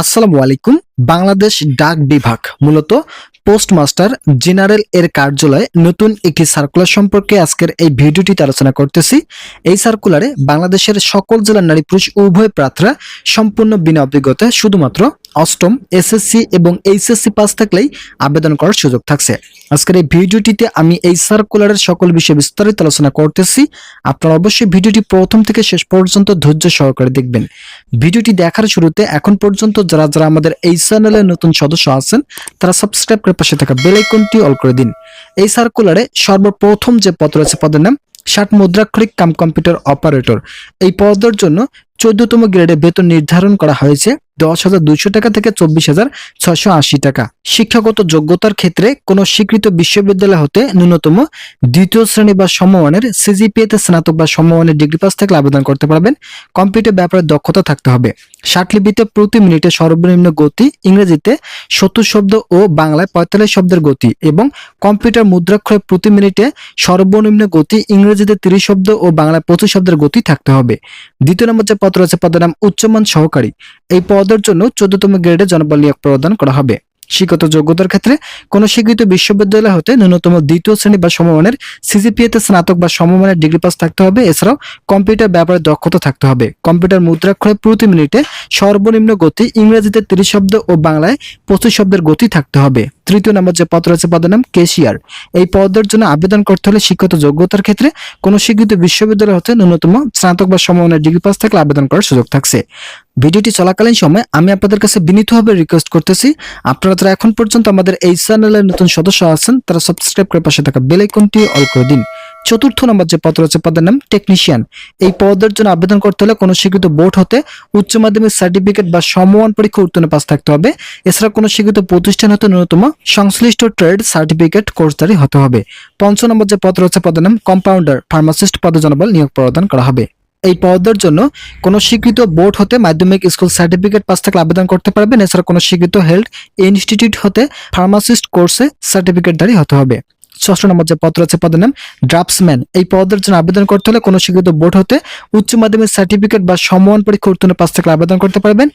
আসসালামু আলাইকুম। বাংলাদেশ ডাক বিভাগ, মূলত পোস্টমাস্টার জেনারেল এর কার্যালয়ে নতুন একটি সার্কুলার সম্পর্কে আজকের এই ভিডিওটিতে আলোচনা করতেছি। এই সার্কুলারে বাংলাদেশের সকল জেলার নারী পুরুষ উভয় প্রার্থীরা সম্পূর্ণ বিনা অভিজ্ঞতা শুধুমাত্র অষ্টম এসএসসি এবং এইচএসসি পাস থাকলেই আবেদন করার সুযোগ থাকছে। আজকের এই ভিডিওটিতে আমি এই সার্কুলারের সকল বিষয়ে বিস্তারিত আলোচনা করতেছি। আপনারা অবশ্যই ভিডিওটি প্রথম থেকে শেষ পর্যন্ত ধৈর্য সহকারে দেখবেন। ভিডিওটি দেখার শুরুতে এখন পর্যন্ত যারা যারা আমাদের এই চ্যানেলের নতুন সদস্য আছেন, তারা সাবস্ক্রাইব করে পাশে থাকা বেল আইকনটি অল করে দিন। এই সার্কুলারে সর্বপ্রথম যে পদ রয়েছে, পদের নাম ষাট মুদ্রাক্ষরিক কাম কম্পিউটার অপারেটর এই পদের জন্য চোদ্দতম গ্রেডে বেতন নির্ধারণ করা হয়েছে। দশ হাজার দুইশো টাকা থেকে চব্বিশ হাজার ছয়শো আশি টাকা। শিক্ষাগত যোগ্যতার ক্ষেত্রে কোনো স্বীকৃত বিশ্ববিদ্যালয় হতে ন্যূনতম দ্বিতীয় শ্রেণি বা সমমানের সিজিপিএতে স্নাতক বা সমমানের ডিগ্রি পাস থাকলে আবেদন করতে পারবেন। কম্পিউটার ব্যাপারে দক্ষতা থাকতে হবে। ষাটলিপিতে প্রতি মিনিটে সর্বনিম্ন গতি ইংরেজিতে সত্তর শব্দ ও বাংলায় পঁয়তাল্লিশ শব্দের গতি এবং কম্পিউটার মুদ্রাক্ষরে প্রতি মিনিটে সর্বনিম্ন গতি ইংরেজিতে তিরিশ শব্দ ও বাংলায় পঁচিশ শব্দের গতি থাকতে হবে। দ্বিতীয় নম্বর যে পদ রয়েছে, পদের নাম উচ্চমান সহকারী। এই পদের জন্য চোদ্দতম গ্রেডে জনবল নিয়োগ প্রদান করা হবে। শিক্ষত যোগ্যতার ক্ষেত্রে কোন স্বীকৃত বিশ্ববিদ্যালয় হতে ন্যূনতম দ্বিতীয় শ্রেণি বা সমমানের সিজিপিএতে স্নাতক বা সমমানের ডিগ্রি পাস থাকতে হবে। এছাড়াও কম্পিউটার ব্যাপারে দক্ষতা থাকতে হবে। কম্পিউটার মুদ্রাক্ষরে প্রতি মিনিটে সর্বনিম্ন গতি ইংরেজিতে তিরিশ শব্দ ও বাংলায় পঁচিশ শব্দের গতি থাকতে হবে। তৃতীয় নম্বর যে পদ রয়েছে, পদের নাম কেশিয়ার। এই পদের জন্য আবেদন করতে হলে শিক্ষত যোগ্যতার ক্ষেত্রে কোন স্বীকৃত বিশ্ববিদ্যালয় হতে ন্যূনতম স্নাতক বা সমমানের ডিগ্রি পাস থাকলে আবেদন করার সুযোগ থাকছে। ভিডিওটি চলাকালীন সময় আমি আপনাদের কাছে বিনীতভাবে রিকোয়েস্ট করতেছি, আপনারা যারা এখন পর্যন্ত আমাদের এই চ্যানেলের নতুন সদস্য আছেন, তারা সাবস্ক্রাইব করে পাশে থাকা বেল আইকনটি অল করে দিন। চতুর্থ নম্বর যে পদ রয়েছে পদের নাম টেকনিশিয়ান এই পদের জন্য আবেদন করতে হলে কোনো স্বীকৃত বোর্ড হতে উচ্চ মাধ্যমিক সার্টিফিকেট বা সমমান পরীক্ষা উত্তীর্ণ পাস থাকতে হবে। এছাড়া কোনো স্বীকৃত প্রতিষ্ঠান হতে ন্যূনতম সংশ্লিষ্ট ট্রেড সার্টিফিকেট কোর্সধারী হতে হবে। পঞ্চম নম্বর যে পদ রয়েছে পদের নাম কম্পাউন্ডার ফার্মাসিস্ট পদে জনবল নিয়োগ প্রদান করা হবে। এই পদের জন্য কোনো স্বীকৃত বোর্ড হতে মাধ্যমিক স্কুল সার্টিফিকেট পাস থাকলে আবেদন করতে পারবেন। এছাড়া কোনো স্বীকৃত হেলথ ইনস্টিটিউট হতে ফার্মাসিস্ট কোর্সে সার্টিফিকেটধারী হতে হবে। ষষ্ঠ নম্বর যে পত্র আছে পদের নাম ড্রাফটসম্যান। এই পদের জন্য আবেদন করতে হলে কোনো স্বীকৃত বোর্ড হতে উচ্চ মাধ্যমিক সার্টিফিকেট বা সমমান পরীক্ষা উত্তীর্ণ পাস থাকলে আবেদন করতে পারবেন।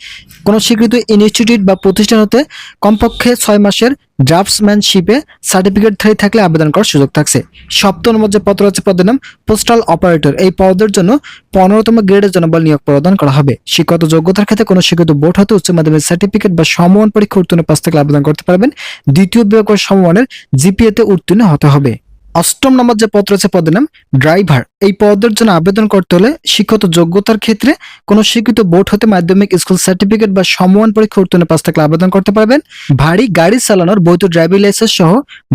কোনো স্বীকৃত ইনস্টিটিউট বা প্রতিষ্ঠান হতে কমপক্ষে ছয় মাসের ড্রাফটসম্যানশিপে সার্টিফিকেটধারী থাকলে আবেদন করার সুযোগ থাকছে। সপ্তম নম্বর যে পদ রয়েছে পদের নাম পোস্টাল অপারেটর। এই পদের জন্য পনেরোতম গ্রেডের জনবল নিয়োগ প্রদান করা হবে। শিক্ষত যোগ্যতার ক্ষেত্রে কোনো শিক্ষিত বোর্ড হতে উচ্চ মাধ্যমিক সার্টিফিকেট বা সমমান পরীক্ষা উত্তীর্ণ পাশ থেকে আবেদন করতে পারবেন। দ্বিতীয় বিভাগ সমমানের জিপিএতে উত্তীর্ণ হতে হবে। অষ্টম নম্বর যে পদ রয়েছে, পদের নাম ড্রাইভার। এই পদের জন্য আবেদন করতে হলে শিক্ষত যোগ্যতার ক্ষেত্রে কোনো স্বীকৃত বোর্ড হতে মাধ্যমিক স্কুল সার্টিফিকেট বা সমমান পরীক্ষা উত্তীর্ণ পাস থাকলে আবেদন করতে পারবেন। ভারী গাড়ি চালানোর বৈধ ড্রাইভিং লাইসেন্স সহ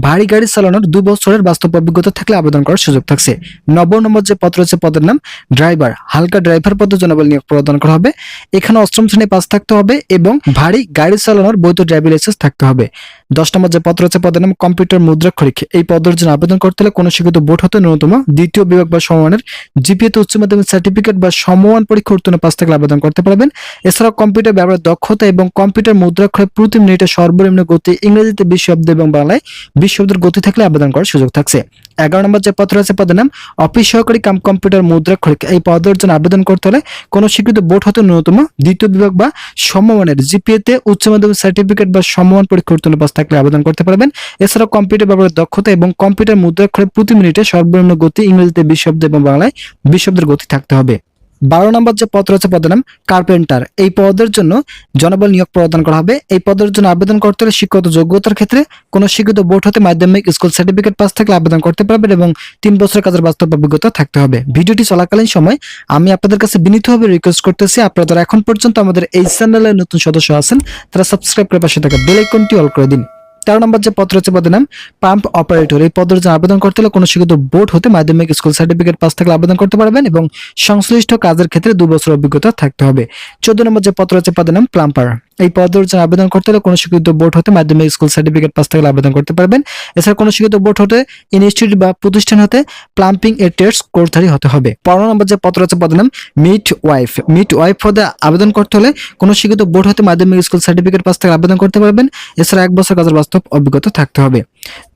ভারী গাড়ি চালানোর দু বছরের বাস্তব অভিজ্ঞতা থাকলে আবেদন করার সুযোগ থাকছে। নবম নম্বর যে পদ রয়েছে, পদের নাম ড্রাইভার। হালকা ড্রাইভার পদে জনবল নিয়োগ প্রদান করা হবে। এখানে অষ্টম শ্রেণি পাস থাকতে হবে এবং ভারী গাড়ি চালানোর বৈধ ড্রাইভিং লাইসেন্স থাকতে হবে। দশ নম্বর যে পদ রয়েছে পদের নাম, কম্পিউটার মুদ্রাক্ষরিক এই পদের জন্য আবেদন করতে হলে কোনো শিক্ষিত বোর্ড হতে ন্যূনতম দ্বিতীয় বিভাগ বা সমমানের জিপিএতে উচ্চ মাধ্যমিক সার্টিফিকেট বা সমমান পরীক্ষা উত্তীর্ণ পাস থাকলে আবেদন করতে পারবেন। এছাড়াও কম্পিউটার ব্যবহারের দক্ষতা এবং কম্পিউটার মুদ্রাক্ষরে প্রতি মিনিটে সর্বনিম্ন গতি ইংরেজিতে বিশ শব্দ এবং বাংলায় বিশ শব্দের গতি থাকলে আবেদন করার সুযোগ থাকছে। এগারো নম্বর যে পত্র আছে পদের নাম, অফিস সহকারী কাম কম্পিউটার মুদ্রাক্ষরিক এই পদের জন্য আবেদন করতে হলে কোনো স্বীকৃত বোর্ড হতে ন্যূনতম দ্বিতীয় বিভাগ বা সমমানের জিপিএতে উচ্চ মাধ্যমিক সার্টিফিকেট বা সমমান পরীক্ষা উত্তীর্ণ পাস থাকলে আবেদন করতে পারবেন। এছাড়াও কম্পিউটার ব্যবহারের দক্ষতা এবং কম্পিউটার মুদ্রাক্ষরে প্রতি মিনিটে সর্বনিম্ন গতি ইংরেজিতে বিশ এবং বাংলায় বিশ গতি থাকতে হবে। বারো নম্বর যে পদ রয়েছে পদের নাম কার্পেন্টার। এই পদের জন্য জনবল নিয়োগ প্রদান করা হবে। এই পদের জন্য আবেদন করতে হলে শিক্ষত যোগ্যতার ক্ষেত্রে কোনো শিক্ষিত বোর্ড হতে মাধ্যমিক স্কুল সার্টিফিকেট পাস থাকলে আবেদন করতে পারবেন এবং তিন বছরের কাজের বাস্তব অভিজ্ঞতা থাকতে হবে। ভিডিওটি চলাকালীন সময় আমি আপনাদের কাছে বিনীতভাবে রিকোয়েস্ট করতেছি, আপনারা যারা এখন পর্যন্ত আমাদের এই চ্যানেলের নতুন সদস্য আছেন, তারা সাবস্ক্রাইব করে পাশে থাকা বেল আইকনটি অল করে দিন। তেরো নম্বর যে পদ রয়েছে পদের নাম পাম্প অপারেটর। এই পদের জন্য আবেদন করতে হলে কোনো শিক্ষিত বোর্ড হতে মাধ্যমিক স্কুল সার্টিফিকেট পাস থাকলে আবেদন করতে পারবেন এবং সংশ্লিষ্ট কাজের ক্ষেত্রে দু বছর অভিজ্ঞতা থাকতে হবে। চোদ্দ নম্বর যে পদ রয়েছে পদের নাম প্লাম্পার। এই পদের জন্য আবেদন করতে হলে কোনো শিক্ষিত বোর্ড হতে মাধ্যমিক স্কুল সার্টিফিকেট পাস থাকলে আবেদন করতে পারবেন। এছাড়া কোনো শিক্ষিত বোর্ড হতে ইনস্টিটিউট বা প্রতিষ্ঠান হতে প্লাম্পিং এর টেস্ট কোর্সধারী হতে হবে। পনেরো নম্বর যে পত্র আছে পদের নাম মিট ওয়াইফ মিট ওয়াইফ পদে আবেদন করতে হলে কোনো শিক্ষিত বোর্ড হতে মাধ্যমিক স্কুল সার্টিফিকেট পাস থাকলে আবেদন করতে পারবেন। এছাড়া এক বছর কাজের বাস্তব অভিজ্ঞতা থাকতে হবে।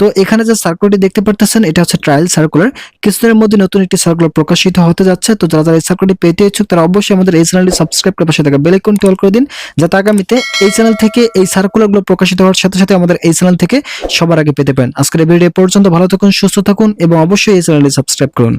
তো এখানে যে সার্কুলারটি দেখতে পারতেছেন, এটা হচ্ছে ট্রায়াল সার্কুলার কিছুদিনের মধ্যে নতুন একটি সার্কুলার প্রকাশিত হতে যাচ্ছে। তো যারা যারা এই সার্কুলারটি পেতে ইচ্ছুক, তারা অবশ্যই আমাদের এই চ্যানেলটি সাবস্ক্রাইব করে পাশে থাকা বেলেকন টল করে দিন, যাতে আগামীতে এই চ্যানেল থেকে এই সার্কুলারগুলো প্রকাশিত হওয়ার সাথে সাথে আমাদের এই চ্যানেল থেকে সবার আগে পেতে পারেন। আজকের ভিডিও পর্যন্ত ভালো থাকুন, সুস্থ থাকুন, এবং অবশ্যই এই চ্যানেলটি সাবস্ক্রাইব করুন।